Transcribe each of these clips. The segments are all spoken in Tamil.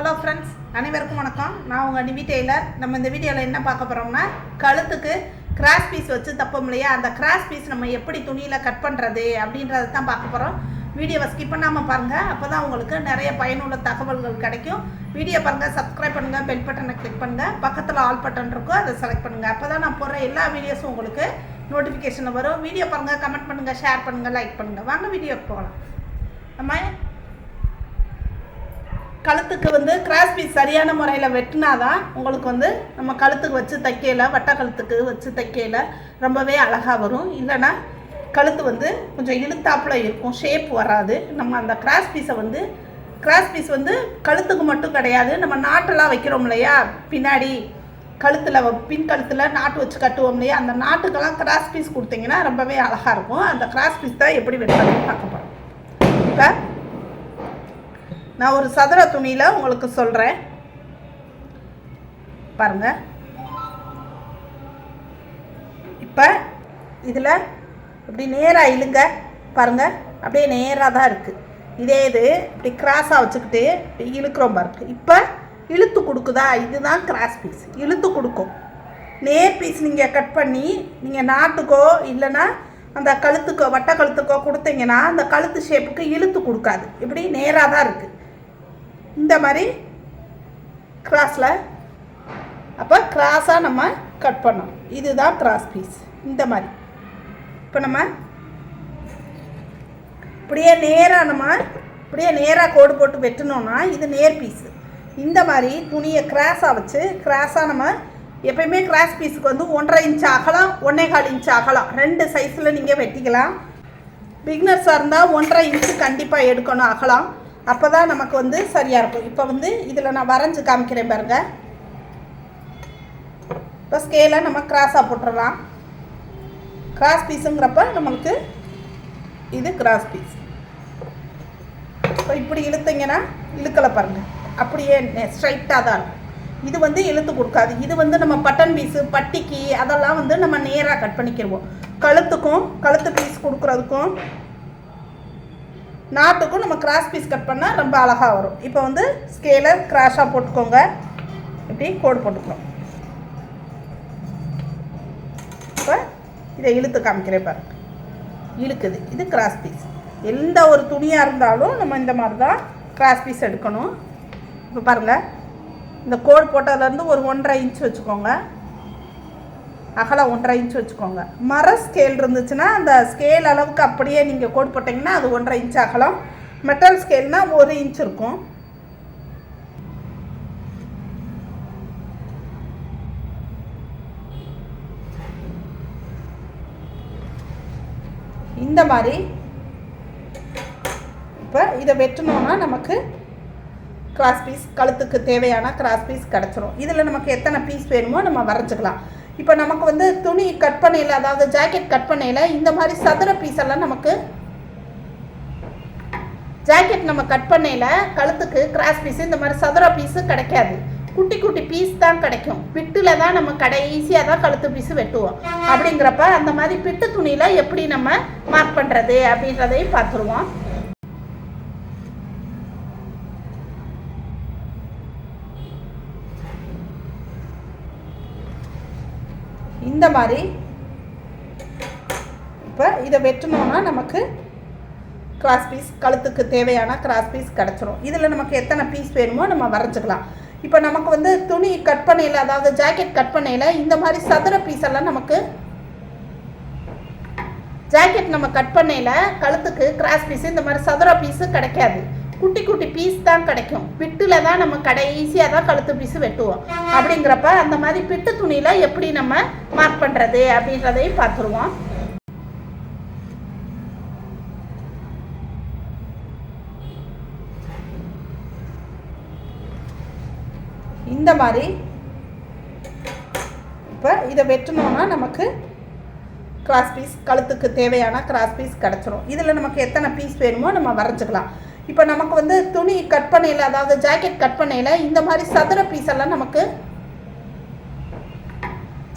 ஹலோ ஃப்ரெண்ட்ஸ் அனைவருக்கும் வணக்கம். நான் உங்கள் நிவி டெய்லர் நம்ம இந்த வீடியோவில் என்ன பார்க்க போகிறோம்னா கழுத்துக்கு கிராஸ் பீஸ் வச்சு தப்போம் இல்லையா? அந்த கிராஸ் பீஸ் நம்ம எப்படி துணியில் கட் பண்ணுறது அப்படின்றத தான் பார்க்க போகிறோம் வீடியோவை ஸ்கிப் பண்ணாமல் பாருங்கள் அப்போ தான் உங்களுக்கு நிறைய பயனுள்ள தகவல்கள் கிடைக்கும். வீடியோ பாருங்கள் சப்ஸ்கிரைப் பண்ணுங்கள் பெல் பட்டனை கிளிக் பண்ணுங்கள் பக்கத்தில் ஆல் பட்டன் இருக்கும் அதை செலக்ட் பண்ணுங்கள் அப்போ தான் நான் போடுற எல்லா வீடியோஸும் உங்களுக்கு நோட்டிஃபிகேஷன் வரும். வீடியோ பாருங்கள் கமெண்ட் பண்ணுங்கள் ஷேர் பண்ணுங்கள் லைக் பண்ணுங்கள் வாங்க வீடியோக்கு போகலாம். நம்ம கழுத்துக்கு வந்து கிராஸ் பீஸ் சரியான முறையில் வெட்டினாதான் உங்களுக்கு வந்து நம்ம கழுத்துக்கு வச்சு தைக்கையில் வட்ட கழுத்துக்கு வச்சு தைக்கையில் ரொம்பவே அழகாக வரும். இல்லைன்னா கழுத்து வந்து கொஞ்சம் இழுத்தாப்புல இருக்கும் ஷேப் வராது. நம்ம அந்த கிராஸ் பீஸை வந்து கிராஸ் பீஸ் வந்து கழுத்துக்கு மட்டும் கிடையாது. நம்ம நாட்டெல்லாம் வைக்கிறோம் இல்லையா? பின்னாடி கழுத்தில் பின் கழுத்தில் நாட்டு வச்சு கட்டுவோம் இல்லையா? அந்த நாட்டுக்கெல்லாம் கிராஸ் பீஸ் கொடுத்தீங்கன்னா ரொம்பவே அழகாக இருக்கும். அந்த கிராஸ் பீஸ் தான் எப்படி வெட்டுறதுன்னு பார்க்க போகிறோம் இப்போ நான் ஒரு சதுர துணியில் உங்களுக்கு சொல்கிறேன் பாருங்கள் இப்போ இதில் இப்படி நேராக இழுங்க. பாருங்க. அப்படியே நேராக தான் இருக்குது இதே இது இப்படி கிராஸாக வச்சுக்கிட்டு இப்படி இழுக்கிறோம் பாருங்க. இப்போ இழுத்து கொடுக்குதா? இதுதான் கிராஸ் பீஸ் இழுத்து கொடுக்கும். நேர் பீஸ் நீங்கள் கட் பண்ணி நீங்கள் நாட்டுக்கோ இல்லைன்னா அந்த கழுத்துக்கோ வட்ட கழுத்துக்கோ கொடுத்தீங்கன்னா அந்த கழுத்து ஷேப்புக்கு இழுத்து கொடுக்காது. இப்படி நேராக தான் இருக்குது இந்த மாதிரி கிராஸில் அப்போ கிராஸாக நம்ம கட் பண்ணோம் இதுதான் கிராஸ் பீஸ் இந்த மாதிரி. இப்போ நம்ம இப்படியே நேராக நம்ம இப்படியே நேராக கோடு போட்டு வெட்டினோன்னா இது நேர் பீஸு இந்த மாதிரி துணியை கிராஸாக வச்சு கிராஸாக நம்ம எப்பயுமே கிராஸ் பீஸுக்கு வந்து ஒன்றரை இன்ச் அகலம் ஒன்றே கால் இன்ச் அகலம் ரெண்டு சைஸில் நீங்கள் வெட்டிக்கலாம். பிக்னர்ஸாக இருந்தால் ஒன்றரை இன்ச்சு கண்டிப்பாக எடுக்கணும் அகலம் அப்போ தான் நமக்கு வந்து சரியாக இருக்கும். இப்போ வந்து இதில் நான் வரைஞ்சி காமிக்கிறேன் பாருங்க. இப்போ ஸ்கேலை நம்ம கிராஸாக போட்டுடலாம் கிராஸ் பீஸுங்கிறப்ப நம்மளுக்கு இது கிராஸ் பீஸ் இப்போ இப்படி இழுத்தீங்கன்னா இழுக்கலை பாருங்கள் அப்படியே ஸ்ட்ரைட்டாக தான் இருக்கும். இது வந்து இழுத்து கொடுக்காது. இது வந்து நம்ம பட்டன் பீஸு பட்டிக்கு அதெல்லாம் வந்து நம்ம நேராக கட் பண்ணிக்கிடுவோம் கழுத்துக்கும் கழுத்து பீஸ் கொடுக்குறதுக்கும் நாட்டுக்கும் நம்ம கிராஸ் பீஸ் கட் பண்ணால் ரொம்ப அழகாக வரும். இப்போ வந்து ஸ்கேலை கிராஷாக போட்டுக்கோங்க. இப்படி கோடு போட்டுக்கிறோம் இப்போ இதை இழுத்து காமிக்கிறேன் பாருங்க. இழுக்குது. இது கிராஸ் பீஸ் எந்த ஒரு துணியாக இருந்தாலும் நம்ம இந்த மாதிரி தான் கிராஸ் பீஸ் எடுக்கணும். இப்போ பாருங்கள் இந்த கோடு போட்டதுலேருந்து ஒரு ஒன்றரை இன்ச் வச்சுக்கோங்க. அகலம் ஒன்றரை இன்ச் வச்சுக்கோங்க. மர ஸ்கேல் இருந்துச்சுன்னா அந்த ஸ்கேல் அளவுக்கு அப்படியே நீங்கள் கோட் போட்டிங்கன்னா அது ஒன்றரை இன்ச் அகலம். மெட்டல் ஸ்கேல்னால் ஒரு இன்ச் இருக்கும். இந்த மாதிரி இப்போ இதை வெட்டணும்னா நமக்கு கிராஸ் பீஸ் கழுத்துக்கு தேவையான கிராஸ் பீஸ் கிடச்சிரும். இதில் நமக்கு எத்தனை பீஸ் வேணுமோ நம்ம வரைஞ்சிக்கலாம். இப்போ நமக்கு வந்து துணி கட் பண்ணையில் அதாவது ஜாக்கெட் கட் பண்ணையில் இந்த மாதிரி சதுர பீஸ் எல்லாம் நமக்கு ஜாக்கெட் நம்ம கட் பண்ணையில் கழுத்துக்கு கிராஸ் பீஸ் இந்த மாதிரி சதுர பீஸு கிடைக்காது. குட்டி குட்டி பீஸ் தான் கிடைக்கும். பிட்டில் தான் நம்ம கடைசியாக தான் கழுத்து பீஸு வெட்டுவோம். அப்படிங்கிறப்ப அந்த மாதிரி பிட்டு துணியில் எப்படி நம்ம மார்க் பண்ணுறது அப்படின்றதையும் பார்த்துருவோம். இந்த மாதிரி இப்போ இதை வெட்டணும்னா நமக்கு கிராஸ் பீஸ் கழுத்துக்கு தேவையான கிராஸ் பீஸ் கிடச்சிரும். இதில் நமக்கு எத்தனை பீஸ் வேணுமோ நம்ம வரைஞ்சிக்கலாம். இப்போ நமக்கு வந்து துணி கட் பண்ணையில் அதாவது ஜாக்கெட் கட் பண்ணையில் இந்த மாதிரி சதுர பீஸ் எல்லாம் நமக்கு ஜாக்கெட் நம்ம கட் பண்ணையில் கழுத்துக்கு கிராஸ் பீஸ் இந்த மாதிரி சதுர பீஸு கிடைக்காது. குட்டி குட்டி பீஸ் தான் கிடைக்கும். பிட்டில் தான் நம்ம கடைசியாக தான் கழுத்து பீஸு வெட்டுவோம். அப்படிங்கிறப்ப அந்த மாதிரி பிட்டு துணியில் எப்படி நம்ம மார்க் பண்ணுறது அப்படின்றதையும் பார்த்துருவோம். இந்த மாதிரி இப்போ இதை வெட்டணும்னா நமக்கு கிராஸ் பீஸ் கழுத்துக்கு தேவையான கிராஸ் பீஸ் கிடச்சிரும். இதில் நமக்கு எத்தனை பீஸ் வேணுமோ நம்ம வரைஞ்சிக்கலாம். இப்போ நமக்கு வந்து துணி கட் பண்ணையில் அதாவது ஜாக்கெட் கட் பண்ணையில் இந்த மாதிரி சதுர பீஸ் எல்லாம் நமக்கு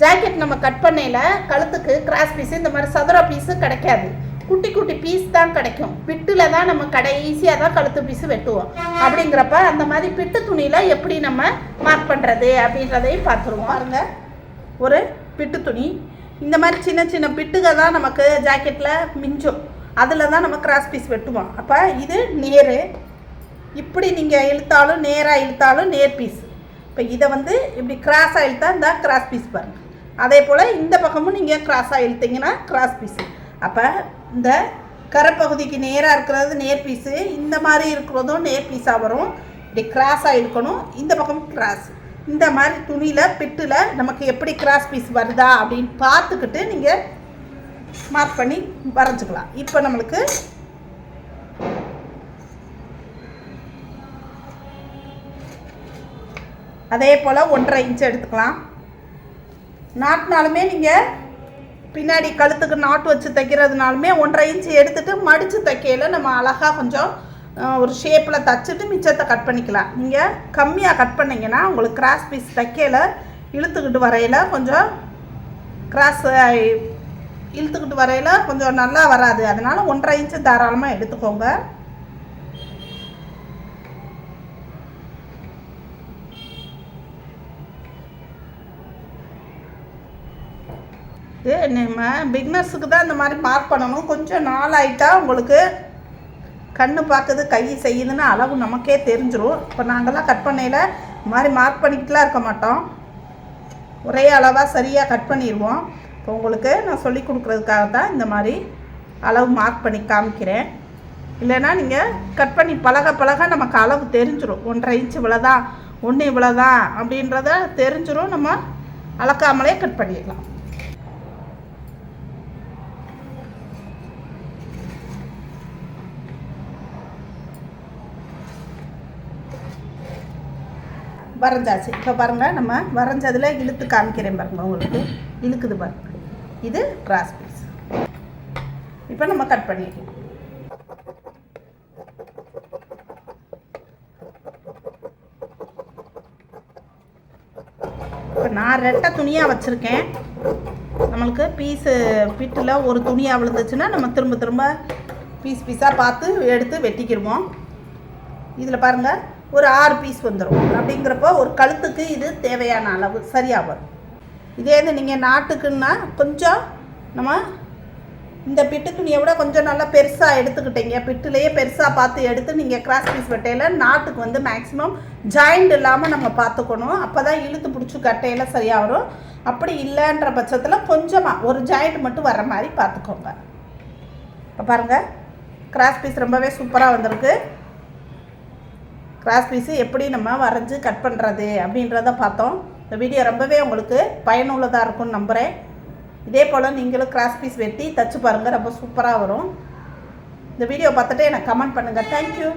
ஜாக்கெட் நம்ம கட் பண்ணையில் கழுத்துக்கு கிராஸ் பீஸ் இந்த மாதிரி சதுர பீஸு கிடைக்காது. குட்டி குட்டி பீஸ் தான் கிடைக்கும். பிட்டில் தான் நம்ம கடைசியாக தான் கழுத்து பீஸு வெட்டுவோம். அப்படிங்கிறப்ப அந்த மாதிரி பிட்டு துணியில் எப்படி நம்ம மார்க் பண்ணுறது அப்படின்றதையும் பார்த்துருவோம். பாருங்க. ஒரு பிட்டு துணி. இந்த மாதிரி சின்ன சின்ன பிட்டுகள் தான் நமக்கு ஜாக்கெட்டில் மிஞ்சும். அதில் தான் நம்ம கிராஸ் பீஸ் வெட்டுவோம். அப்போ இது நேர். இப்படி நீங்கள் இழுத்தாலும் நேராக இழுத்தாலும் நேர் பீஸ் இப்போ இதை வந்து இப்படி கிராஸாக இழுத்தா இந்த கிராஸ் பீஸ் பாருங்கள் அதே போல் இந்த பக்கமும் நீங்கள் கிராஸாக இழுத்தீங்கன்னா கிராஸ் பீஸு அப்போ இந்த கரைப்பகுதிக்கு நேராக இருக்கிறது நேர் பீஸு இந்த மாதிரி இருக்கிறதும் நேர் பீஸாக வரும். இப்படி கிராஸாக இழுக்கணும். இந்த பக்கம் கிராஸ் இந்த மாதிரி துணியில் பிட்டில் நமக்கு எப்படி கிராஸ் பீஸ் வருதா அப்படின்னு பார்த்துக்கிட்டு நீங்கள் மார்க் பண்ணி வரைஞ்சிக்கலாம். இப்போ நம்மளுக்கு அதே போல் ஒன்றரை இன்ச் எடுத்துக்கலாம். நாட்டினாலுமே நீங்கள் பின்னாடி கழுத்துக்கு நாட்டு வச்சு தைக்கிறதுனாலுமே ஒன்றரை இன்ச்சு எடுத்துகிட்டு மடித்து தைக்கையில் நம்ம அழகாக கொஞ்சம் ஒரு ஷேப்பில் தைச்சிட்டு மிச்சத்தை கட் பண்ணிக்கலாம். நீங்கள் கம்மியாக கட் பண்ணிங்கன்னா உங்களுக்கு கிராஸ் பீஸ் தைக்கையில் இழுத்துக்கிட்டு வரையில் கொஞ்சம் கிராஸ் இழுத்துக்கிட்டு வரையில் கொஞ்சம் நல்லா வராது. அதனால் ஒன்றரை இன்ச்சு தாராளமாக எடுத்துக்கோங்க. இது நம்ம பிக்னர்ஸுக்கு தான் இந்த மாதிரி மார்க் பண்ணணும். கொஞ்சம் நாள் உங்களுக்கு கண்ணு பார்க்குது கை செய்யுதுன்னு அளவு நமக்கே தெரிஞ்சிடும் இப்போ நாங்கள்லாம் கட் பண்ணையில் இந்த மாதிரி மார்க் பண்ணிக்கிட்டுலாம் இருக்க மாட்டோம். ஒரே அளவாக சரியாக கட் பண்ணிடுவோம் இப்போ உங்களுக்கு நான் சொல்லி கொடுக்குறதுக்காக தான் இந்த மாதிரி அளவு மார்க் பண்ணி காமிக்கிறேன். இல்லைன்னா நீங்கள் கட் பண்ணி பழக பழக நமக்கு அளவு தெரிஞ்சிடும் ஒன்றரை இன்ச் இவ்வளோதான் ஒன்று இவ்வளோதான் அப்படின்றத தெரிஞ்சிடும் நம்ம அளக்காமலே கட் பண்ணிடலாம் வரைஞ்சாச்சு. இப்போ பாருங்கள் நம்ம வரைஞ்சதில் இழுத்து காமிக்கிறேன் பாருங்கள் உங்களுக்கு. இழுக்குது பாருங்கள் இது கிராஸ் பீஸ் இப்போ நம்ம கட் பண்ணிக்கலாம் இப்போ நான் ரெட்டை துணியாக வச்சுருக்கேன். நம்மளுக்கு பீஸு பிட்டில் ஒரு துணியாக விழுந்துச்சுன்னா நம்ம திரும்ப திரும்ப பீஸ் பீஸாக பார்த்து எடுத்து வெட்டிக்கிடுவோம் இதில் பாருங்கள் ஒரு ஆறு பீஸ் வந்துடும் அப்படிங்கிறப்போ ஒரு கழுத்துக்கு இது தேவையான அளவு சரியாக வரும். இதே இது நீங்கள் நாட்டுக்குன்னா கொஞ்சம் நம்ம இந்த பிட்டுக்குனியை விட கொஞ்சம் நல்லா பெருசாக எடுத்துக்கிட்டீங்க. பிட்டுலேயே பெருசாக பார்த்து எடுத்து நீங்கள் கிராஸ் பீஸ் வெட்டையில் நாட்டுக்கு வந்து மேக்ஸிமம் ஜாயிண்ட் இல்லாமல் நம்ம பார்த்துக்கணும். அப்போ தான் இழுத்து பிடிச்சி கட்டையில் சரியாக வரும். அப்படி இல்லைன்ற பட்சத்தில் கொஞ்சமாக ஒரு ஜாயிண்ட் மட்டும் வர மாதிரி பார்த்துக்கோங்க. இப்போ பாருங்கள் கிராஸ் பீஸ் ரொம்பவே சூப்பராக வந்திருக்கு. கிராஸ் பீஸு எப்படி நம்ம வரைஞ்சி கட் பண்ணுறது அப்படின்றத பார்த்தோம். இந்த வீடியோ ரொம்பவே உங்களுக்கு பயனுள்ளதாக இருக்கும்னு நம்புகிறேன் இதே போல் நீங்களும் கிராஸ் பீஸ் வெட்டி தச்சு பாருங்கள் ரொம்ப சூப்பராக வரும். இந்த வீடியோ பார்த்துட்டு எனக்கு கமெண்ட் பண்ணுங்கள் தேங்க்யூ